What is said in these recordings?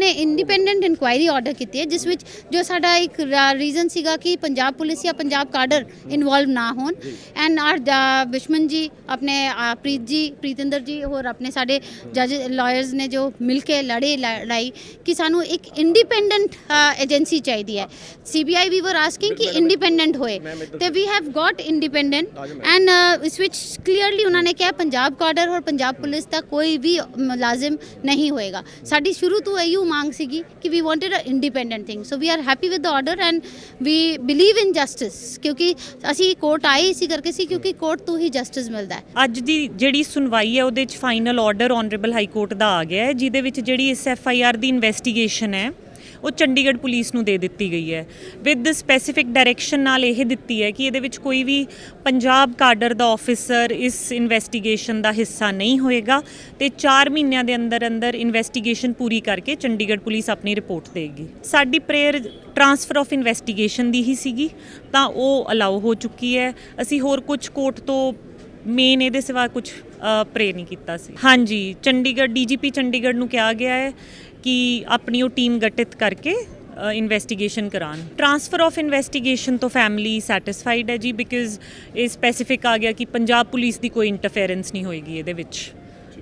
ਨੇ independent inquiry order ਕੀਤੀ ਹੈ ਜਿਸ ਵਿੱਚ ਜੋ ਸਾਡਾ ਇੱਕ ਰੀਜ਼ਨ ਸੀਗਾ ਕਿ ਪੰਜਾਬ ਪੁਲਿਸ ਜਾਂ ਪੰਜਾਬ ਕਾਡਰ ਇਨਵੋਲਵ ਨਾ ਹੋਣ। ਐਂਡ ਆਰ ਬਿਸ਼ਮਨ ਜੀ ਆਪਣੇ ਪ੍ਰੀਤ ਜੀ ਪ੍ਰੀਤਿੰਦਰ ਜੀ ਹੋਰ ਆਪਣੇ ਸਾਡੇ ਜੱਜ ਲਾਇਰਸ ਨੇ ਜੋ ਮਿਲ ਕੇ ਲੜੇ ਲੜਾਈ ਕਿ ਸਾਨੂੰ ਇੱਕ ਇੰਡੀਪੈਂਡੈਂਟ ਏਜੰਸੀ ਚਾਹੀਦੀ ਹੈ। ਸੀਬੀਆਈ ਵੀ ਵਰ ਆਸਕਿੰਗ ਕਿ ਇੰਡੀਪੈਂਡੈਂਟ ਹੋਏ। ਤੇ we have got independent and ਇਸ ਵਿੱਚ ਕਲੀਅਰਲੀ ਉਹਨਾਂ ਨੇ ਕਿਹਾ ਪੰਜਾਬ ਕਾਡਰ ਔਰ ਪੰਜਾਬ ਪੁਲਿਸ ਦਾ ਕੋਈ ਵੀ ਮੁਲਾਜ਼ਮ ਨਹੀਂ ਹੋਏਗਾ। ਸਾਡੀ ਸ਼ੁਰੂ ਤੋਂ ਇਹੀ ਮੰਗ ਸੀਗੀ ਕਿ we wanted uh independent thing so we are happy with the order and we believe in justice ਕਿਉਂਕਿ ਅਸੀਂ ਕੋਰਟ ਆਏ ਇਸੇ ਕਰਕੇ ਸੀ ਕਿਉਂਕਿ ਕੋਰਟ ਤੋਂ ਹੀ ਜਸਟਿਸ ਮਿਲਦਾ ਹੈ ਅੱਜ ਦੀ ਜਿਹੜੀ ਸੁਣਵਾਈ ਹੈ ਉਹਦੇ ਵਿੱਚ final order honourable high court ਦਾ ਆ ਗਿਆ ਹੈ ਜਿਹਦੇ ਵਿੱਚ ਜਿਹੜੀ ਇਸ ਐਫ ਆਈ ਆਰ ਦੀ ਇਨਵੈਸਟੀਗੇਸ਼ਨ ਹੈ ਉਹ ਚੰਡੀਗੜ੍ਹ ਪੁਲਿਸ ਨੂੰ ਦੇ ਦਿੱਤੀ ਗਈ ਹੈ। ਵਿਦ ਸਪੈਸੀਫਿਕ ਡਾਇਰੈਕਸ਼ਨ ਨਾਲ ਇਹ ਦਿੱਤੀ ਹੈ ਕਿ ਇਹਦੇ ਵਿੱਚ ਕੋਈ ਵੀ ਪੰਜਾਬ ਕਾਡਰ ਦਾ ਆਫੀਸਰ ਇਸ ਇਨਵੈਸਟੀਗੇਸ਼ਨ ਦਾ ਹਿੱਸਾ ਨਹੀਂ ਹੋਏਗਾ ਤੇ 4 ਮਹੀਨਿਆਂ ਦੇ ਅੰਦਰ ਅੰਦਰ ਇਨਵੈਸਟੀਗੇਸ਼ਨ ਪੂਰੀ ਕਰਕੇ ਚੰਡੀਗੜ੍ਹ ਪੁਲਿਸ ਆਪਣੀ ਰਿਪੋਰਟ ਦੇਗੀ। ਸਾਡੀ ਪ੍ਰੇਅਰ ਟਰਾਂਸਫਰ ਆਫ ਇਨਵੈਸਟੀਗੇਸ਼ਨ ਦੀ ਹੀ ਸੀਗੀ, ਤਾਂ ਉਹ ਅਲਾਉ ਹੋ ਚੁੱਕੀ ਹੈ। ਅਸੀਂ ਹੋਰ ਕੁਝ ਕੋਰਟ ਤੋਂ ਮੇਨ ਇਹਦੇ ਸਿਵਾ ਕੁਝ ਪ੍ਰੇ ਨਹੀਂ ਕੀਤਾ ਸੀ। ਹਾਂਜੀ, ਚੰਡੀਗੜ੍ਹ ਡੀਜੀਪੀ ਚੰਡੀਗੜ੍ਹ ਨੂੰ ਕਿਹਾ ਗਿਆ ਹੈ ਕਿ ਆਪਣੀ ਉਹ ਟੀਮ ਗਠਿਤ ਕਰਕੇ ਇਨਵੈਸਟੀਗੇਸ਼ਨ ਕਰਾਉਣ। ਟਰਾਂਸਫਰ ਆਫ ਇਨਵੈਸਟੀਗੇਸ਼ਨ ਤੋਂ ਫੈਮਿਲੀ ਸੈਟੀਸਫਾਈਡ ਹੈ ਜੀ ਬਿਕਾਜ਼ ਇਹ ਸਪੈਸੀਫਿਕ ਆ ਗਿਆ ਕਿ ਪੰਜਾਬ ਪੁਲਿਸ ਦੀ ਕੋਈ ਇੰਟਰਫੇਰੈਂਸ ਨਹੀਂ ਹੋਏਗੀ ਇਹਦੇ ਵਿੱਚ।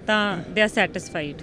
ਤਾਂ ਦੇ ਆਰ ਸੈਟੀਸਫਾਈਡ